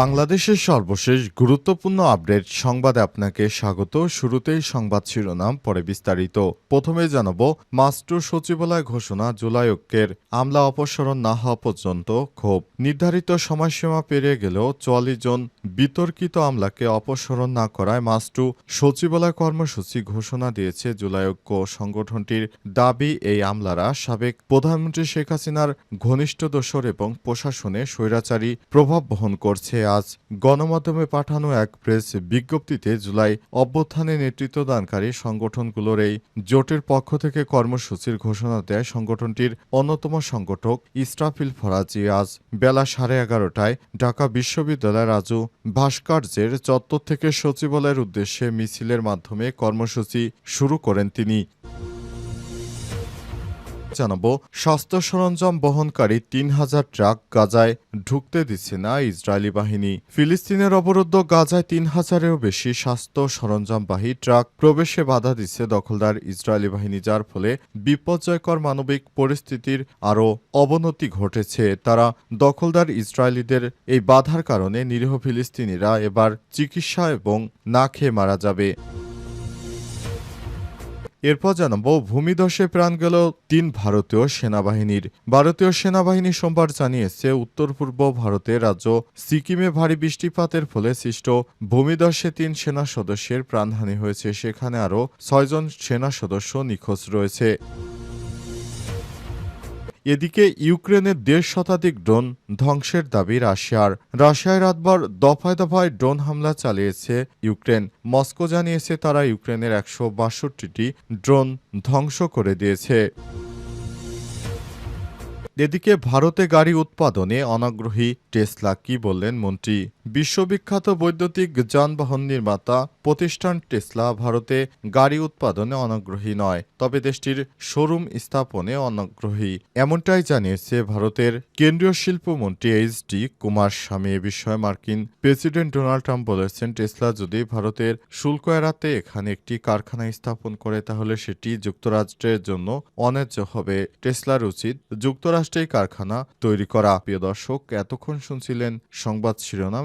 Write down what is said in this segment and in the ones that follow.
বাংলাদেশের সর্বশেষ গুরুত্বপূর্ণ আপডেট সংবাদে আপনাকে স্বাগত। শুরুতেই সংবাদ শিরোনাম, পরে বিস্তারিত। প্রথমে জানাব, মাস্টার সচিবালয় ঘোষণা জুলাই ঐক্যের আমলা অপসারণ না হওয়া পর্যন্ত ক্ষোভ। নির্ধারিত সময়সীমা পেরিয়ে গেলেও চুয়াল্লিশ জন বিতর্কিত আমলাকে অপসারণ না করায় মাস্টু সচিবালয় কর্মসূচি ঘোষণা দিয়েছে জুলাই ঐক্য সংগঠনটির দাবি, এই আমলারা সাবেক প্রধানমন্ত্রী শেখ হাসিনার ঘনিষ্ঠ দোসর এবং প্রশাসনে স্বৈরাচারী প্রভাব বহন করছে। আজ গণমাধ্যমে পাঠানো এক প্রেস বিজ্ঞপ্তিতে জুলাই অভ্যুত্থানে নেতৃত্বদানকারী সংগঠনগুলোর এই জোটের পক্ষ থেকে কর্মসূচির ঘোষণা দেয় সংগঠনটির অন্যতম সংগঠক ইস্রাফিল ফরাজি। আজ বেলা সাড়ে এগারোটায় ঢাকা বিশ্ববিদ্যালয় রাজু ভাস্কর্যের চত্বর থেকে সচিবালয়ের উদ্দেশ্যে মিছিলের মাধ্যমে কর্মসূচি শুরু করেন তিনি। জানাব, স্বাস্থ্য সরঞ্জাম বহনকারী তিন হাজার ট্রাক গাজায় ঢুকতে দিচ্ছে না ইসরায়েলি বাহিনী। ফিলিস্তিনের অবরুদ্ধ গাজায় তিন হাজারেরও বেশি স্বাস্থ্য সরঞ্জামবাহী ট্রাক প্রবেশে বাধা দিচ্ছে দখলদার ইসরায়েলি বাহিনী, যার ফলে বিপর্যয়কর মানবিক পরিস্থিতির আরও অবনতি ঘটেছে। তারা দখলদার ইসরায়েলিদের এই বাধার কারণে নিরীহ ফিলিস্তিনিরা এবার চিকিৎসা এবং না খেয়ে মারা যাবে। এরপর জানাব, ভূমিধসে প্রাণ গেল তিন ভারতীয় সেনাবাহিনীর। ভারতীয় সেনাবাহিনী সোমবার জানিয়েছে উত্তর পূর্ব ভারতের রাজ্য সিকিমে ভারী বৃষ্টিপাতের ফলে সৃষ্ট ভূমিধসে তিন সেনা সদস্যের প্রাণহানি হয়েছে। সেখানে আরও ছয়জন সেনা সদস্য নিখোঁজ রয়েছে। এদিকে ইউক্রেনের দেড় শতাধিক ড্রোন ধ্বংসের দাবি রাশিয়ার। রাশিয়ায় রাতবার দফায় দফায় ড্রোন হামলা চালিয়েছে ইউক্রেন। মস্কো জানিয়েছে তারা ইউক্রেনের একশো বাষট্টিটি ড্রোন ধ্বংস করে দিয়েছে। এদিকে ভারতে গাড়ি উৎপাদনে অনাগ্রহী টেসলা, কি বললেন মন্ত্রী? বিশ্ববিখ্যাত বৈদ্যুতিক যানবাহন নির্মাতা প্রতিষ্ঠান টেসলা ভারতে গাড়ি উৎপাদনে অনগ্রহী নয়, তবে দেশটির শোরুম স্থাপনে অনগ্রহী। এমনটাই জানিয়েছে ভারতের কেন্দ্রীয় শিল্পমন্ত্রী এইচ ডি কুমার স্বামী। এ বিষয়ে মার্কিন প্রেসিডেন্ট ডোনাল্ড ট্রাম্প বলেছেন, টেসলা যদি ভারতের শুল্ক এড়াতে এখানে একটি কারখানা স্থাপন করে, তাহলে সেটি যুক্তরাষ্ট্রের জন্য অন্যায্য হবে। টেসলার উচিত যুক্তরাষ্ট্রেই কারখানা তৈরি করা। প্রিয় দর্শক, এতক্ষণ শুনছিলেন সংবাদ শিরোনাম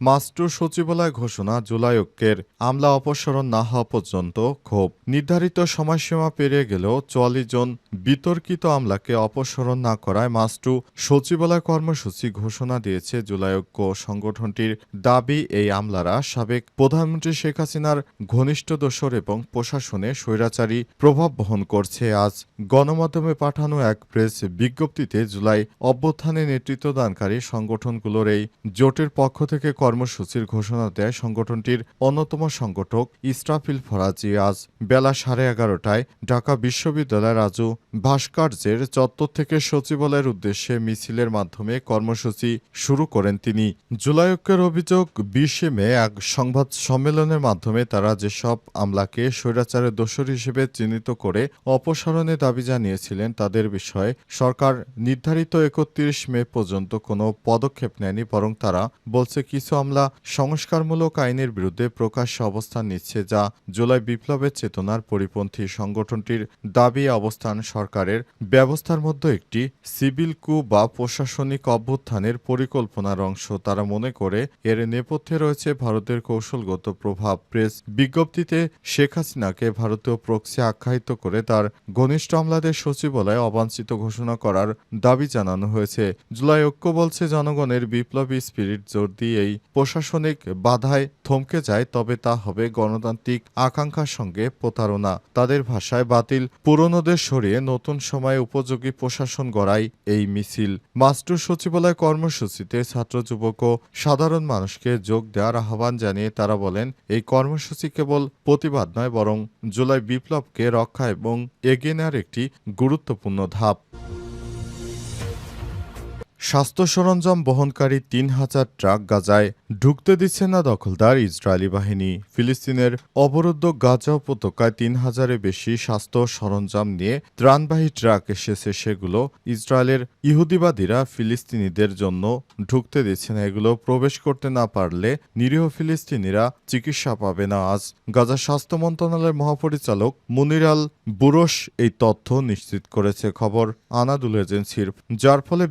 মাস্টার সচিবালয় ঘোষণা জুলাই ঐক্যের আমলা অপসারণ না হওয়া পর্যন্ত ক্ষোভ। নির্ধারিত সময়সীমা পেরিয়ে গেলেও চুয়াল্লিশ জন বিতর্কিত আমলাকে অপসারণ না করায় মাস্টু সচিবালয় কর্মসূচি ঘোষণা দিয়েছে জুলাই ঐক্য সংগঠনটির দাবি, এই আমলারা সাবেক প্রধানমন্ত্রী শেখ হাসিনার ঘনিষ্ঠ দোসর এবং প্রশাসনে স্বৈরাচারী প্রভাব বহন করছে। আজ গণমাধ্যমে পাঠানো এক প্রেস বিজ্ঞপ্তিতে জুলাই অভ্যুত্থানে নেতৃত্বদানকারী সংগঠনগুলোর এই জোটের পক্ষ থেকে কর্মসূচির ঘোষণা দেয় সংগঠনটির অন্যতম সংগঠক ইস্রাফিল ফরাজি। আজ বেলা সাড়ে এগারোটায় ঢাকা বিশ্ববিদ্যালয় রাজু ভাস্কর্যের চত্বর থেকে সচিবালয়ের উদ্দেশ্যে মিছিলের মাধ্যমে কর্মসূচি শুরু করেন তিনি। জুলাই ঐক্যের অভিযোগ, বিশে মে এক সংবাদ সম্মেলনের মাধ্যমে তারা যেসব আমলাকে স্বৈরাচারের দোষর হিসেবে চিহ্নিত করে অপসারণের দাবি জানিয়েছিলেন, তাদের বিষয়ে সরকার নির্ধারিত একত্রিশ মে পর্যন্ত কোনো পদক্ষেপ নেয়নি, বরং তারা বলছে কিছু আমলা সংস্কারমূলক আইনের বিরুদ্ধে প্রকাশ্যে অবস্থান নিচ্ছে যা জুলাই বিপ্লবের চেতনার পরিপন্থী সংগঠনটির দাবি, অবস্থান সরকারের ব্যবস্থার মধ্যে একটি সিভিল কু বা প্রশাসনিক অভ্যুত্থানের পরিকল্পনার অংশ। তারা মনে করে, এর নেপথ্যে রয়েছে ভারতের কৌশলগত প্রভাব। প্রেস বিজ্ঞপ্তিতে শেখ হাসিনাকে ভারতীয় প্রক্সি আখ্যায়িত করে তার ঘনিষ্ঠ আমলাদের সচিবালয়ে অবাঞ্ছিত ঘোষণা করার দাবি জানানো হয়েছে। জুলাই ঐক্য বলছে, জনগণের বিপ্লবী স্পিরিট জোর দিয়ে এই প্রশাসনিক বাধায় থমকে যায়, তবে তা হবে গণতান্ত্রিক আকাঙ্ক্ষার সঙ্গে প্রতারণা। তাদের ভাষায় বাতিল পুরনোদের সরিয়ে নতুন সময়ে উপযোগী প্রশাসন গড়াই এই মিছিল। মাস্টার সচিবালয় কর্মসূচিতে ছাত্র যুবক ও সাধারণ মানুষকে যোগ দেওয়ার আহ্বান জানিয়ে তারা বলেন, এই কর্মসূচি কেবল প্রতিবাদ নয়, বরং জুলাই বিপ্লবকে রক্ষা এবং এগিয়ে নেওয়ার একটি গুরুত্বপূর্ণ ধাপ। স্বাস্থ্য সরঞ্জাম বহনকারী তিন হাজার ট্রাক গাজায় ঢুকতে দিচ্ছে না দখলদার ইসরায়েলি বাহিনী। ফিলিস্তিনের অবরুদ্ধ গাজা উপত্যকায় তিন হাজারের বেশি স্বাস্থ্য সরঞ্জাম নিয়ে ত্রাণবাহী ট্রাক এসেছে, সেগুলো ইসরায়েলের ইহুদিবাদীরা ফিলিস্তিনিদের জন্য ঢুকতে দিচ্ছে না। এগুলো প্রবেশ করতে না পারলে নিরীহ ফিলিস্তিনিরা চিকিৎসা পাবে না। আজ গাজা স্বাস্থ্য মন্ত্রণালয়ের মহাপরিচালক মুনির আল এই তথ্য নিশ্চিত করেছে। খবর আনাদুল এজেন্সির, যার ফলে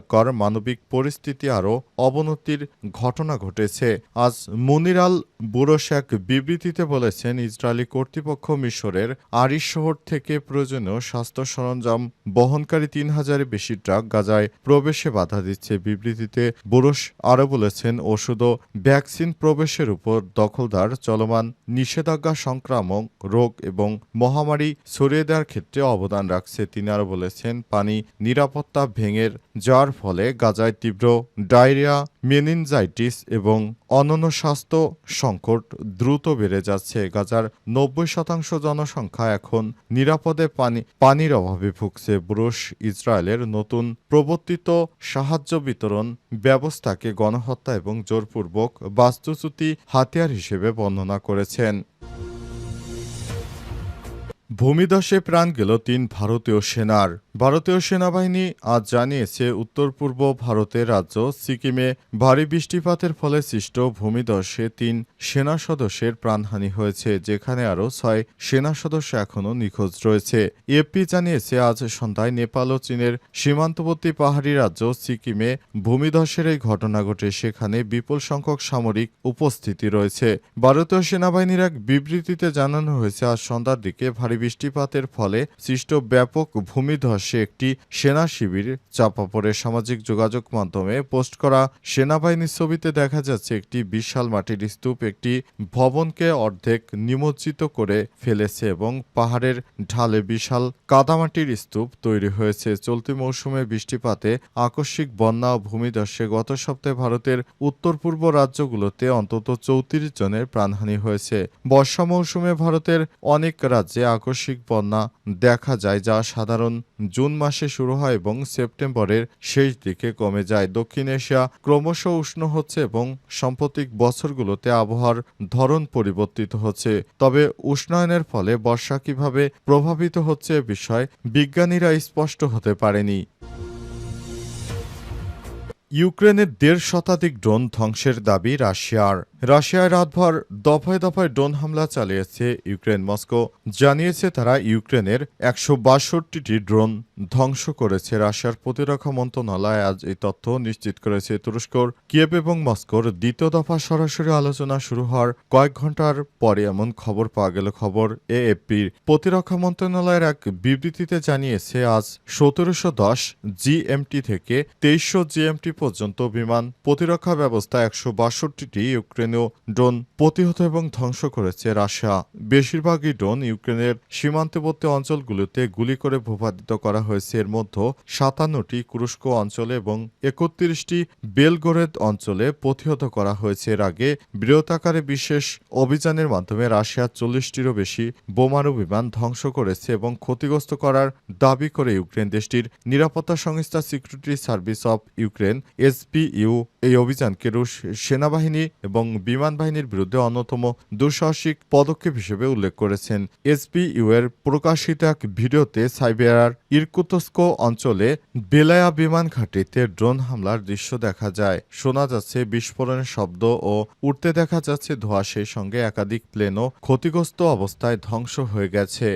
বিপর্যয়কর মানবিক পরিস্থিতি আরও অবনতির ঘটনা ঘটেছে। আজ মুনির আল বুরস এক বিবৃতিতে বলেছেন, ইসরায়েলি কর্তৃপক্ষ মিশরের আরিশ শহর থেকে প্রয়োজনীয় স্বাস্থ্য সরঞ্জাম বহনকারী তিন হাজারের বেশি ট্রাক গাজায় প্রবেশে বাধা দিচ্ছে। বিবৃতিতে বুরস আরও বলেছেন, ওষুধ ও ভ্যাকসিন প্রবেশের উপর দখলদার চলমান নিষেধাজ্ঞা সংক্রামক রোগ এবং মহামারী ছড়িয়ে দেওয়ার ক্ষেত্রে অবদান রাখছে। তিনি আরও বলেছেন, পানি নিরাপত্তা ভেঙে যাওয়ার ফলে গাজায় তীব্র ডায়রিয়া, মেনিনজাইটিস এবং অনন্য স্বাস্থ্য সংকট দ্রুত বেড়ে যাচ্ছে। গাজার নব্বই শতাংশ জনসংখ্যা এখন নিরাপদে পানি, পানির অভাবে ভুগছে। ব্রুশ ইসরায়েলের নতুন প্রবর্তিত সাহায্য বিতরণ ব্যবস্থাকে গণহত্যা এবং জোরপূর্বক বাস্তুচ্যুতি হাতিয়ার হিসেবে বর্ণনা করেছেন। ভূমিধসে প্রাণ গেল তিন ভারতীয় সেনার। ভারতীয় সেনাবাহিনী আজ জানিয়েছে উত্তর পূর্ব ভারতের রাজ্য সিকিমে ভারী বৃষ্টিপাতের ফলে সৃষ্ট ভূমিধসে তিন সেনা সদস্যের প্রাণহানি হয়েছে, যেখানে আরও ছয় সেনা সদস্য এখনও নিখোঁজ রয়েছে। এপি জানিয়েছে, আজ সন্ধ্যায় নেপাল ও চীনের সীমান্তবর্তী পাহাড়ি রাজ্য সিকিমে ভূমিধসের এই ঘটনা ঘটে, সেখানে বিপুল সংখ্যক সামরিক উপস্থিতি রয়েছে। ভারতীয় সেনাবাহিনীর এক বিবৃতিতে জানানো হয়েছে, আজ সন্ধ্যার দিকে ভারী বৃষ্টিপাতের ফলে সৃষ্ট ব্যাপক ভূমিধসে একটি সেনা শিবির, চাপা পড়ে সামাজিক যোগাযোগ মাধ্যমে পোস্ট করা সেনাবাহিনীর ছবিতে দেখা যাচ্ছে একটি বিশাল মাটির স্তূপ, একটি ভবনকে অর্ধেক নিমজ্জিত করে ফেলেছে এবং পাহাড়ের ঢালে বিশাল কাদামাটির স্তূপ তৈরি হয়েছে। চলতি মৌসুমে বৃষ্টিপাতে আকস্মিক বন্যা ও ভূমিধসে গত সপ্তাহে ভারতের উত্তর পূর্ব রাজ্যগুলোতে অন্তত চৌত্রিশ জনের প্রাণহানি হয়েছে। বর্ষা মৌসুমে ভারতের অনেক রাজ্যে আকস্মিক বন্যা দেখা যায়, যা সাধারণ জুন মাসে শুরু হয় এবং সেপ্টেম্বরের শেষ দিকে কমে যায়। দক্ষিণ এশিয়া ক্রমশ উষ্ণ হচ্ছে এবং সাম্প্রতিক বছরগুলোতে আবহাওয়ার ধরন পরিবর্তিত হচ্ছে। তবে উষ্ণায়নের ফলে বর্ষা কীভাবে প্রভাবিত হচ্ছে বিষয় বিজ্ঞানীরা স্পষ্ট হতে পারেনি। ইউক্রেনের দেড় শতাধিক ড্রোন ধ্বংসের দাবি রাশিয়ার। রাশিয়ায় রাতভর দফায় দফায় ড্রোন হামলা চালিয়েছে ইউক্রেন। মস্কো জানিয়েছে তারা ইউক্রেনের একশো বাষট্টিটি ড্রোন ধ্বংস করেছে। রাশিয়ার প্রতিরক্ষা মন্ত্রণালয় আজ এই তথ্য নিশ্চিত করেছে। তুরস্কর, কিয়েভ এবং মস্কোর দ্বিতীয় দফা সরাসরি আলোচনা শুরু হওয়ার কয়েক ঘণ্টার পরে এমন খবর পাওয়া গেল খবর এএফপির। প্রতিরক্ষা মন্ত্রণালয়ের এক বিবৃতিতে জানিয়েছে, আজ সতেরোশো দশ জিএমটি থেকে তেইশশো জিএমটি পর্যন্ত বিমান প্রতিরক্ষা ব্যবস্থা একশো বাষট্টিটি ইউক্রেনীয় ড্রোন প্রতিহত এবং ধ্বংস করেছে রাশিয়া। বেশিরভাগই ড্রোন ইউক্রেনের সীমান্তবর্তী অঞ্চলগুলোতে গুলি করে ভূপাতিত করা হয়েছে। এর মধ্যে সাতান্নটি কুরস্ক অঞ্চলে এবং একত্রিশটি বেলগোরেদ অঞ্চলে প্রতিহত করা হয়েছে। এর আগে বৃহতাকারে বিশেষ অভিযানের মাধ্যমে রাশিয়া চল্লিশটিরও বেশি বোমারু বিমান ধ্বংস করেছে এবং ক্ষতিগ্রস্ত করার দাবি করে ইউক্রেন দেশটির নিরাপত্তা সংস্থা security service of Ukraine SPU এই অভিযানকে রুশ সেনাবাহিনী এবং বিমান বাহিনীর বিরুদ্ধে অন্যতম দুঃসাহসিক পদক্ষেপ হিসেবে উল্লেখ করেছেন। এসপিইউ এর প্রকাশিত এক ভিডিওতে সাইবেরিয়ার ইরকুতস্কো অঞ্চলে বেলায়া বিমান ঘাঁটিতে ড্রোন হামলার দৃশ্য দেখা যায়। শোনা যাচ্ছে বিস্ফোরণের শব্দ ও উঠতে দেখা যাচ্ছে ধোঁয়া, সেই সঙ্গে একাধিক প্লেনও ক্ষতিগ্রস্ত অবস্থায় ধ্বংস হয়ে গেছে।